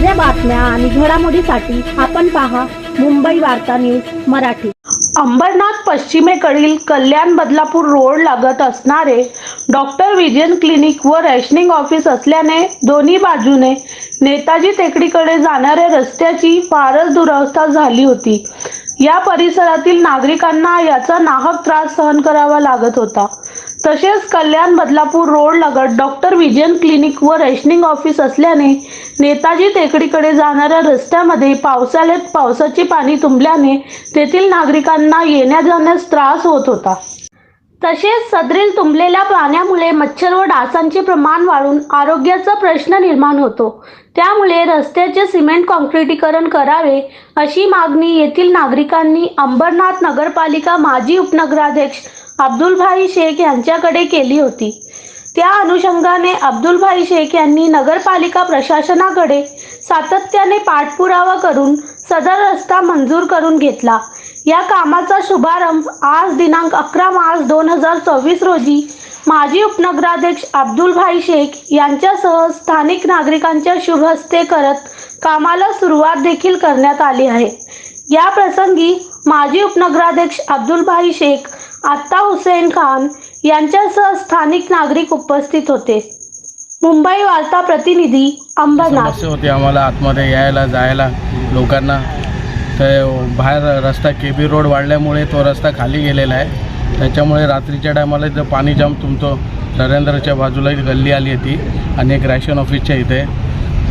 बातम्या आणि घडामोडीसाठी आपण पहा मुंबई वार्ता न्यूज मराठी. अंबरनाथ पश्चिमेकडील कल्याण बदलापूर रोड लागत असणारे डॉक्टर विजयन क्लिनिक व रॅशनिंग ऑफिस असल्याने दोन्ही बाजूने नेताजी टेकडीकडे जाणाऱ्या रस्त्याची फारच दुरवस्था झाली होती. या परिसरातील नागरिकांना याचा नाहक त्रास सहन करावा लागत होता. तसेच कल्याण बदलापूर रोड लगत डॉक्टर विजयन क्लिनिक व रेशनिंग ऑफिस असल्याने नेताजी टेकडीकडे जाणाऱ्या रस्त्यामध्ये पावसाळ्यात पावसाचे पाणी तुंबल्याने तेथील नागरिकांना येण्या जाण्यास त्रास होत होता. तसेच सदरील तुंबलेल्या पाण्यामुळे मच्छर व डासांचे प्रमाण वाढून आरोग्याचा प्रश्न निर्माण होतो. त्यामुळे रस्त्याचे सिमेंट कॉन्क्रिटीकरण करावे अशी मागणी येथील नागरिकांनी अंबरनाथ नगरपालिका माजी उपनगराध्यक्ष अब्दुलभाई शेख यांच्याकडे केली होती. त्या अनुषंगाने अब्दुलभाई शेख यांनी नगरपालिका प्रशासनाकडे सातत्याने पाठपुरावा करून सदर रस्ता मंजूर करून घेतला. या कामाचा शुभारंभ आज दिनांक अकरा मार्च दोन हजार चोवीस रोजी माजी उपनगराध्यक्ष अब्दुलभाई शेख यांच्यासह स्थानिक नागरिकांच्या शुभ हस्ते करत कामाला सुरुवात देखील करण्यात आली आहे. या प्रसंगी माजी उपनगराध्यक्ष अब्दुलभाई शेख आत्ता हुसेन खान यांच्यासह स्थानिक नागरिक उपस्थित होते. मुंबई वार्ता प्रतिनिधी अंबरनाथ. होते होती आम्हाला आतमध्ये यायला जायला लोकांना. तर बाहेर रस्ता के बी रोड वाढल्यामुळे तो रस्ता खाली गेलेला आहे. त्याच्यामुळे रात्रीच्या टायमाला इथं पाणी जाम तुमतो नरेंद्रच्या बाजूला एक गल्ली आली होती आणि एक रॅशन ऑफिसच्या इथे.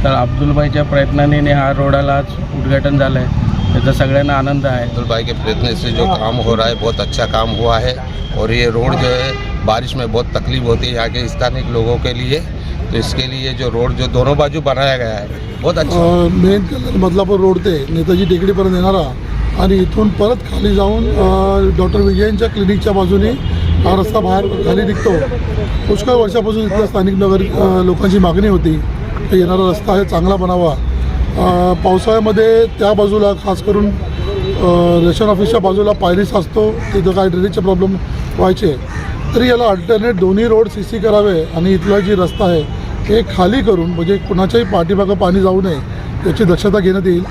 तर अब्दुलबाईच्या प्रयत्नाने हा रोडाला आज उद्घाटन झालं आहे त्याचा सगळ्यांना आनंद आहे. अब्दुल भाई के प्रयत्न से जो काम हो रहा है बहुत अच्छा काम हुआ है और ये रोड जो है बारिश में बहुत तकलीफ़ होती है यहाँ के स्थानिक लोगों के लिए। तो इसके लिए जो रोड जो दोनों बाजू बनाया गया है बहुत अच्छा। मेन बदलापूर रोड ते नेताजी टेकडीपर्यंत येणारा आणि इथून परत खाली जाऊन डॉक्टर विजयनच्या क्लिनिकच्या बाजूने हा रस्ता बाहेर खाली निघतो. पुष्कळ वर्षापासून इथल्या स्थानिक नगर लोकांची मागणी होती येणारा रस्ता आहे चांगला बनावा. पावसाळ्यामध्ये त्या बाजूला खास करून रेशन ऑफिसच्या बाजूला पायरी साचतो तिथं काय ड्रेनेजचे प्रॉब्लेम व्हायचे. तरी याला अल्टरनेट दोन्ही रोड सी सी करावे आणि इथला जी रस्ता आहे ते खाली करून म्हणजे कुणाच्याही पाठीमागं पाणी जाऊ नये याची दक्षता घेण्यात येईल.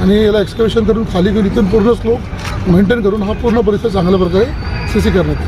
आणि याला एक्सकवेशन करून खाली करून इथून पूर्ण स्लोप मेंटेन करून हा पूर्ण परिसर चांगल्या प्रकारे सी सी करण्यात येईल.